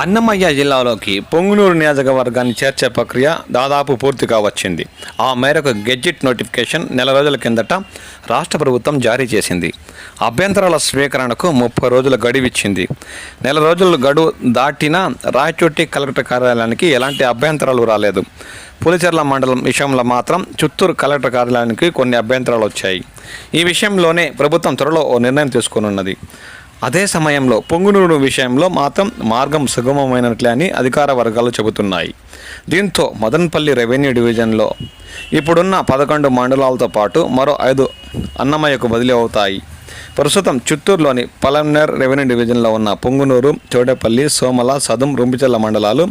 అన్నమయ్య జిల్లాలోకి పొంగునూరు నియోజకవర్గాన్ని చేర్చే ప్రక్రియ దాదాపు పూర్తిగా వచ్చింది ఆ మేరకు గెజిట్ నోటిఫికేషన్ నెల రోజుల కిందట రాష్ట్ర ప్రభుత్వం జారీ చేసింది. అభ్యంతరాల స్వీకరణకు ముప్పై రోజుల గడువిచ్చింది. నెల రోజుల గడువు దాటిన రాయచోటి కలెక్టర్ కార్యాలయానికి ఎలాంటి అభ్యంతరాలు రాలేదు. పులిచెర్ల మండలం విషయంలో మాత్రం చిత్తూరు కలెక్టర్ కార్యాలయానికి కొన్ని అభ్యంతరాలు వచ్చాయి. ఈ విషయంలోనే ప్రభుత్వం త్వరలో ఓ నిర్ణయం తీసుకోనున్నది. అదే సమయంలో పొంగునూరు విషయంలో మాత్రం మార్గం సుగమమైనట్లే అని అధికార వర్గాలు చెబుతున్నాయి. దీంతో మదన్పల్లి రెవెన్యూ డివిజన్లో ఇప్పుడున్న పదకొండు మండలాలతో పాటు మరో ఐదు అన్నమయ్యకు బదిలీ అవుతాయి. ప్రస్తుతం చిత్తూరులోని పలమనేర్ రెవెన్యూ డివిజన్లో ఉన్న పొంగునూరు చోడేపల్లి సోమల సదుం రుంపిచెల్ల మండలాలు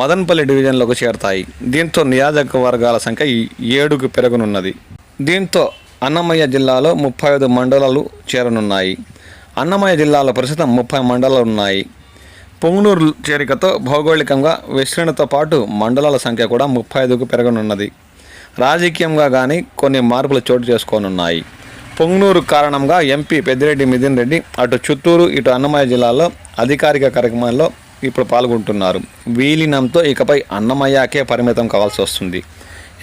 మదన్పల్లి డివిజన్లోకి చేరతాయి. దీంతో నియోజకవర్గాల సంఖ్య ఈ ఏడుకు పెరగనున్నది. దీంతో అన్నమయ్య జిల్లాలో ముప్పై ఐదు మండలాలు చేరనున్నాయి. అన్నమయ్య జిల్లాలో ప్రస్తుతం ముప్పై మండలాలు ఉన్నాయి. పొంగునూరు చేరికతో భౌగోళికంగా విస్తరణతో పాటు మండలాల సంఖ్య కూడా ముప్పై ఐదుకు పెరగనున్నది. రాజకీయంగా కానీ కొన్ని మార్పులు చోటు చేసుకోనున్నాయి. పొంగునూరు కారణంగా ఎంపీ పెద్దిరెడ్డి మిథున్ రెడ్డి అటు చిత్తూరు ఇటు అన్నమయ్య జిల్లాలో అధికారిక కార్యక్రమాల్లో ఇప్పుడు పాల్గొంటున్నారు. వీలినంతో ఇకపై అన్నమయ్యకే పరిమితం కావాల్సి వస్తుంది.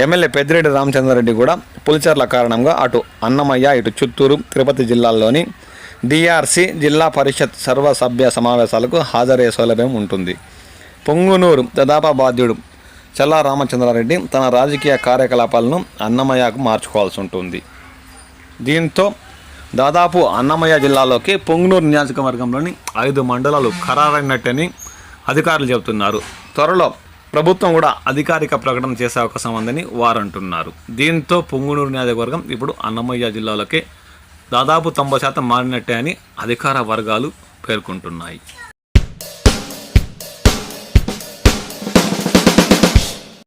ఎమ్మెల్యే పెద్దిరెడ్డి రామచంద్రారెడ్డి కూడా పులిచర్ల కారణంగా అటు అన్నమయ్య ఇటు చిత్తూరు తిరుపతి జిల్లాల్లోని డిఆర్సి జిల్లా పరిషత్ సర్వసభ్య సమావేశాలకు హాజరయ్యే సౌలభ్యం ఉంటుంది. పొంగునూరు దాదాపు బాధ్యుడు చల్లా రామచంద్రారెడ్డి తన రాజకీయ కార్యకలాపాలను అన్నమయ్యకు మార్చుకోవాల్సి ఉంటుంది. దీంతో దాదాపు అన్నమయ్య జిల్లాలోకి పొంగునూరు నియోజకవర్గంలోని ఐదు మండలాలు ఖరారైనట్టని అధికారులు చెబుతున్నారు. త్వరలో ప్రభుత్వం కూడా అధికారిక ప్రకటన చేసే అవకాశం ఉందని వారు అంటున్నారు దీంతో పొంగునూరు నియోజకవర్గం ఇప్పుడు అన్నమయ్య జిల్లాలోకి దాదాపు తొంభై శాతం మారినట్టే అని అధికార వర్గాలు పేర్కొంటున్నాయి.